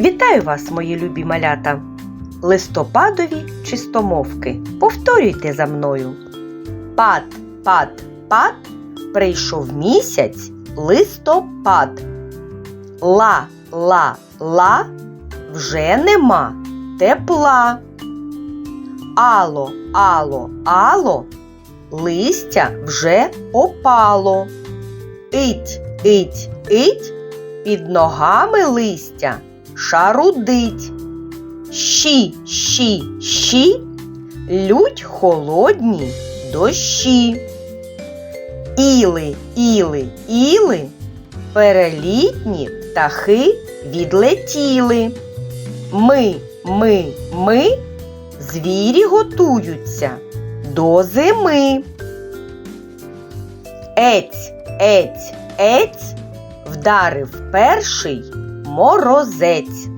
Вітаю вас, мої любі малята! Листопадові чистомовки. Повторюйте за мною. Пад, пад, пад, прийшов місяць листопад. Ла, ла, ла, вже нема тепла. Ало, ало, ало, листя вже опало. Ить, ить, ить, під ногами листя шарудить. Щі, щі, щі, лють холодні дощі. Іли, іли, іли, перелітні птахи відлетіли. Ми, ми, ми, звірі готуються до зими. Ець, ець, ець, вдарив перший морозець.